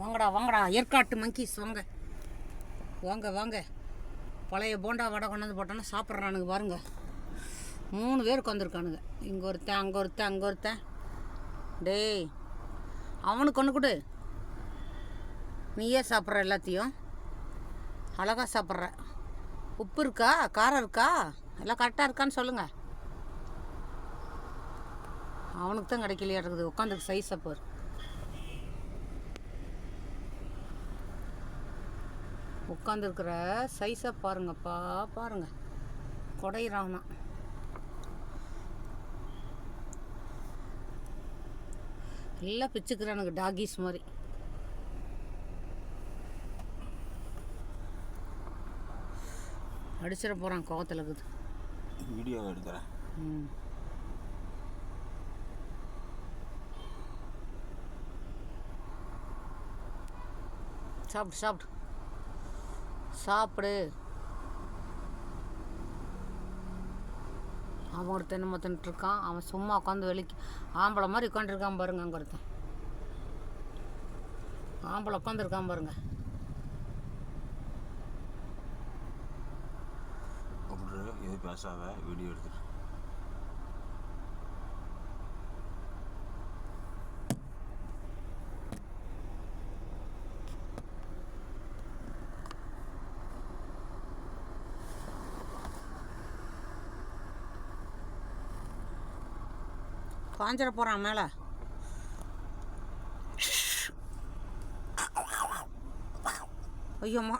வாங்கடா வாங்கடா. ஏற்காட்டு மங்கீஸ் வாங்க. வாங்க வாங்க. பழைய போண்டா வடை கொண்டாந்து போட்டோன்னா சாப்பிட்றானுங்க பாருங்கள் மூணு பேர் உட்காந்துருக்கானுங்க இங்கே ஒருத்தன் அங்கே ஒருத்தன் அங்கே ஒருத்தன். டேய் அவனுக்கு ஒன்று கொடு. நீயே சாப்பிட்ற எல்லாத்தையும். அழகாக சாப்பிட்ற. உப்பு இருக்கா? காரம் இருக்கா? எல்லாம் கரெக்டாக இருக்கான்னு சொல்லுங்கள் அவனுக்கு தான் கிடைக்கலையா இருக்குது உட்காந்துருக்கு சைஸ் அப்போ உட்காந்துருக்கிற சைஸை பாருங்கப்பா பாருங்க. குடையிறானா. எல்லாம் பிச்சுக்கிறானுங்க டாகிஸ் மாதிரி. அடிச்சிட போகிறான் கோவத்தில் இருக்குது. வீடியோ எடுக்கிறேன். ம். சாப்பிடு சாப்பிடு. சாப்பிடு. அவன் ஒருத்தன் என்ன இருக்கான் அவன் சும்மா உட்காந்து வெளிக்கு ஆம்பளை மாதிரி உட்காந்துருக்கான் பாருங்க அங்கே ஒருத்தன். ஆம்பளை உட்காந்துருக்கான் பாருங்க. எது பேசாத வீடியோ எடுத்துட்டு. பாஞ்சிட போகிறான் மேலே. ஐயோம்மா.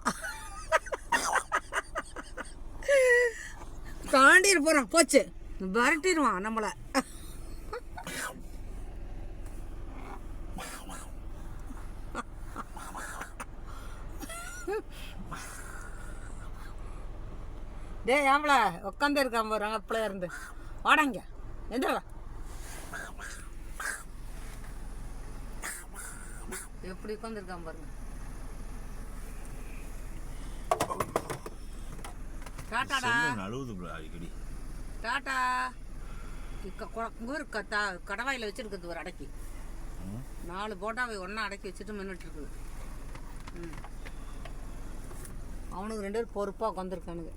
தாண்டிட்டு போகிறான் போச்சு. விரட்டிடுவான் நம்மளை. டேய் ஆம்பள உட்காந்து இருக்கான் போகிறாங்க அங்கே இருந்து. வாடாங்க எந்திரா எப்படி உட்காந்துருக்கான் பாருங்க. டாட்டாடா. bro அடிக்கடி. டாட்டா. இங்க கத்தா கடவாயில் வச்சிருக்குது ஒரு அடக்கி. நாலு போட்டாவை ஒன்றா அடக்கி வச்சுட்டு மின்னுட்டு இருக்குது ம். அவனுக்கு ரெண்டு பேரும் பொறுப்பாக உட்காந்துருக்கானுங்க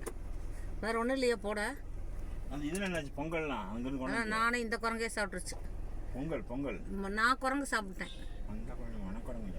வேற ஒன்றும் இல்லையா போட. அந்த இதில் என்னாச்சு பொங்கல்லாம்? அங்கேருந்து கொண்டு ஆனால் நானே இந்த குரங்கே சாப்பிட்ருச்சு பொங்கல் பொங்கல். நான் குரங்கு சாப்பிட்டேன். பண்ணுங்க